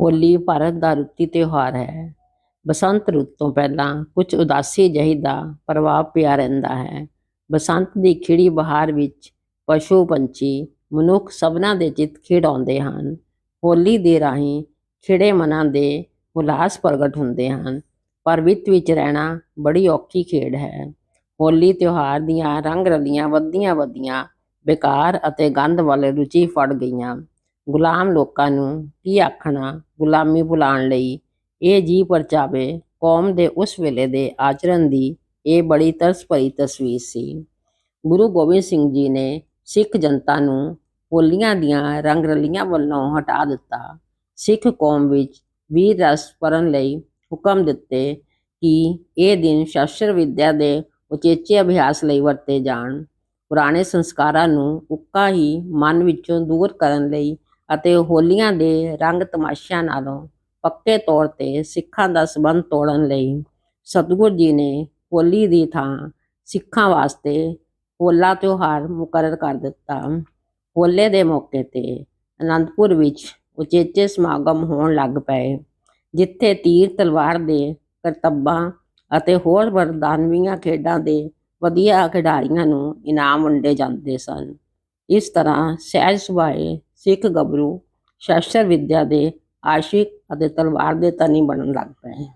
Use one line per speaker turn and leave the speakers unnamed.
ਹੋਲੀ ਭਾਰਤ ਦਾ ਰੁੱਤੀ ਤਿਉਹਾਰ ਹੈ। ਬਸੰਤ ਰੁੱਤ ਤੋਂ ਪਹਿਲਾਂ ਕੁਝ ਉਦਾਸੀ ਜਿਹੀ ਦਾ ਪ੍ਰਭਾਵ ਪਿਆ ਰਹਿੰਦਾ ਹੈ। ਬਸੰਤ ਦੀ ਖਿੜੀ ਬਹਾਰ ਵਿੱਚ ਪਸ਼ੂ ਪੰਛੀ ਮਨੁੱਖ ਸਭਨਾਂ ਦੇ ਚਿੱਤ ਖਿੜਾਉਂਦੇ ਹਨ। ਹੋਲੀ ਦੇ ਰਾਹੀਂ ਖਿੜੇ ਮਨਾਂ ਦੇ ਉਲਾਸ ਪ੍ਰਗਟ ਹੁੰਦੇ ਹਨ। ਪਰ ਵਿੱਤ ਵਿੱਚ ਰਹਿਣਾ ਬੜੀ ਔਖੀ ਖੇਡ ਹੈ। ਹੋਲੀ ਤਿਉਹਾਰ ਦੀਆਂ ਰੰਗ ਰਲੀਆਂ ਵੱਧੀਆਂ ਵੱਧੀਆਂ ਬੇਕਾਰ ਅਤੇ ਗੰਧ ਵਾਲੇ ਰੁਚੀ ਫੜ ਗਈਆਂ। ਗੁਲਾਮ ਲੋਕਾਂ ਨੂੰ ਕੀ ਆਖਣਾ ਗੁਲਾਮੀ ਭੁਲਾਉਣ ਲਈ? ਇਹ ਜੀ ਪਰਚਾਵੇ ਕੌਮ ਦੇ ਉਸ ਵੇਲੇ ਦੇ ਆਚਰਣ ਦੀ ਇਹ ਬੜੀ ਤਰਸ ਭਰੀ ਤਸਵੀਰ ਸੀ। ਗੁਰੂ ਗੋਬਿੰਦ ਸਿੰਘ ਜੀ ਨੇ ਸਿੱਖ ਜਨਤਾ ਨੂੰ ਹੋਲੀਆਂ ਦੀਆਂ ਰੰਗ ਰਲੀਆਂ ਵੱਲੋਂ ਹਟਾ ਦਿੱਤਾ। ਸਿੱਖ ਕੌਮ ਵਿੱਚ ਵੀਰ ਰਸ ਭਰਨ ਲਈ ਹੁਕਮ ਦਿੱਤੇ ਕਿ ਇਹ ਦਿਨ ਸ਼ਾਸਤਰ ਵਿਦਿਆ ਦੇ ਉਚੇਚੇ ਅਭਿਆਸ ਲਈ ਵਰਤੇ ਜਾਣ। ਪੁਰਾਣੇ ਸੰਸਕਾਰਾਂ ਨੂੰ ਉੱਕਾ ਹੀ ਮਨ ਵਿੱਚੋਂ ਦੂਰ ਕਰਨ ਲਈ ਅਤੇ ਹੋਲੀਆਂ ਦੇ ਰੰਗ ਤਮਾਸ਼ਿਆਂ ਨਾਲੋਂ ਪੱਕੇ ਤੌਰ ਤੇ ਸਿੱਖਾਂ ਦਾ ਸਬੰਧ ਤੋੜਨ ਲਈ ਸਤਿਗੁਰ ਜੀ ਨੇ ਹੋਲੀ ਦੀ ਥਾਂ ਸਿੱਖਾਂ ਵਾਸਤੇ ਹੋਲਾ ਤਿਉਹਾਰ ਮੁਕਰਰ ਕਰ ਦਿੱਤਾ। ਹੋਲੇ ਦੇ ਮੌਕੇ ਤੇ ਅਨੰਦਪੁਰ ਵਿੱਚ ਉਚੇਚੇ ਸਮਾਗਮ ਹੋਣ ਲੱਗ ਪਏ, ਜਿੱਥੇ ਤੀਰ ਤਲਵਾਰ ਦੇ ਕਰਤੱਬਾਂ ਅਤੇ ਹੋਰ ਵਰਦਾਨਵੀਆਂ ਖੇਡਾਂ ਦੇ ਵਧੀਆ ਖਿਡਾਰੀਆਂ ਨੂੰ ਇਨਾਮ ਵੰਡੇ ਜਾਂਦੇ ਸਨ। ਇਸ ਤਰ੍ਹਾਂ ਸਹਿਜ ਸੁਭਾਏ ਸਿੱਖ ਗੱਭਰੂ ਸ਼ਸਤਰ ਵਿੱਦਿਆ ਦੇ ਆਸ਼ਿਕ ਅਤੇ ਤਲਵਾਰ ਦੇ ਧਨੀ ਬਣਨ ਲੱਗ ਪਏ।